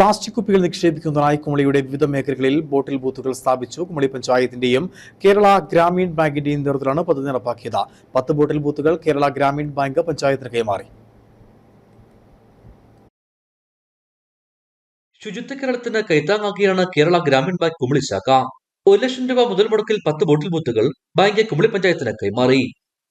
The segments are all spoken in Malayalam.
പ്ലാസ്റ്റിക് കുപ്പികൾ നിക്ഷേപിക്കുന്നതിനായി കുമളിയുടെ വിവിധ മേഖലകളിൽ ബോട്ടിൽ ബൂത്തുകൾ സ്ഥാപിച്ചു. കുമളി പഞ്ചായത്തിന്റെയും കേരള ഗ്രാമീൺ ബാങ്കിന്റെയും നേതൃത്വത്തിലാണ് പദ്ധതി നടപ്പാക്കിയത്. പത്ത് ബോട്ടിൽ ബൂത്തുകൾ കേരള ഗ്രാമീൺ ബാങ്ക് പഞ്ചായത്തിന് കൈമാറി. ശുചിത്വ കേരളത്തിന് കൈത്താങ്ങാക്കിയാണ് കേരള ഗ്രാമീൺ ബാങ്ക് കുമളി ശാഖ. ഒരു ലക്ഷം രൂപ മുതൽ മുടക്കിൽ പത്ത് ബോട്ടിൽ ബൂത്തുകൾ ബാങ്ക് കുമളി പഞ്ചായത്തിന് കൈമാറി.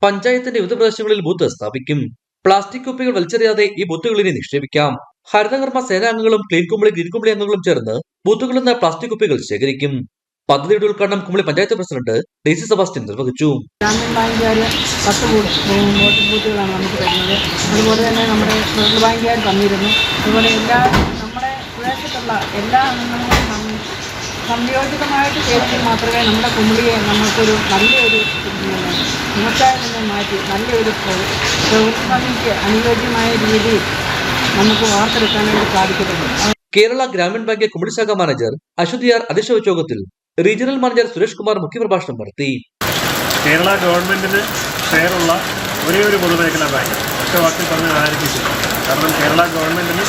പഞ്ചായത്തിന്റെ വിവിധ പ്രദേശങ്ങളിൽ ബൂത്ത് സ്ഥാപിക്കും. പ്ലാസ്റ്റിക് കുപ്പികൾ വലിച്ചെറിയാതെ ഈ ബൂത്തുകളിൽ നിക്ഷേപിക്കാം. ഹരിതകർമ്മ സേനാംഗങ്ങളും ക്ലീൻ കുമ്പളി ഗ്രീൻ കുമ്പളി അംഗങ്ങളും ചേർന്ന് ബൂത്തുകളിൽ നിന്ന് പ്ലാസ്റ്റിക് കുപ്പികൾ ശേഖരിക്കും. പദ്ധതിയുടെ ഉദ്ഘാടനം Kumbali panchayat president D C Sebastian നിർവഹിച്ചു. ഗ്രാമീൺ നമ്മുടെ തന്നിരുന്നു. നമ്മുടെ എല്ലാ അംഗങ്ങളും സംയോജിതമായിട്ട് ചെയ്തെങ്കിൽ മാത്രമേ നമ്മുടെ കുമ്പളിയെ നമുക്കൊരു നല്ലൊരു നിന്ന് മാറ്റി നല്ലൊരു പ്ര- പ്രവൃത്തി ഭംഗിക്ക് അനുയോജ്യമായ രീതിയിൽ നമുക്ക് വാർത്തെടുക്കാൻ വേണ്ടി സാധിക്കത്തുള്ളൂ കേരള ഗ്രാമീൺ ബാങ്ക് കുമിളി ശാഖ മാനേജർ അശ്വതിയാർ അധ്യക്ഷ വെച്ച യോഗത്തിൽ റീജിയണൽ മാനേജർ സുരേഷ് കുമാർ മുഖ്യപ്രഭാഷണം നടത്തി. കേരള ഗവൺമെന്റിന് ഷെയറുള്ള ഒരേ ഒരു പൊതുമേഖലാ ബാങ്ക്. ഒറ്റ വാക്കിൽ പറഞ്ഞ് ആരംഭിച്ചു കാരണം കേരള ഗവൺമെന്റിന്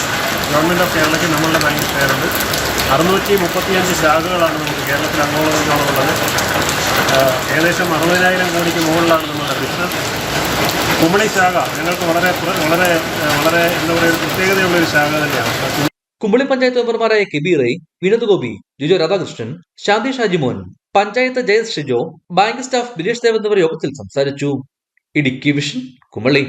ഗവൺമെന്റ് ഓഫ് കേരളയ്ക്ക് നമ്മളുടെ ബാങ്കിൽ ഷെയറുണ്ട്. അറുന്നൂറ്റി മുപ്പത്തിയഞ്ച് ശാഖകളാണ് നമുക്ക് കേരളത്തിൽ അങ്ങോളമുള്ളത് ഏകദേശം അറുപതിനായിരം കോടിക്ക് മുകളിലാണ് നമ്മുടെ ബിസിനസ് കുമളി ശാഖ ഞങ്ങൾക്ക് വളരെ വളരെ വളരെ എന്താ പറയുക പ്രത്യേകതയുള്ള ഒരു ശാഖ തന്നെയാണ്. കുമ്പളി പഞ്ചായത്ത് മെമ്പർമാരായ KB Rai Vinod Gopi Lijo Radhakrishnan Shanthi Shajimon panchayat Jayas Shijo bank staff Binesh Dev എന്നിവർ യോഗത്തിൽ സംസാരിച്ചു. ഇടുക്കി വിഷൻ കുമളി.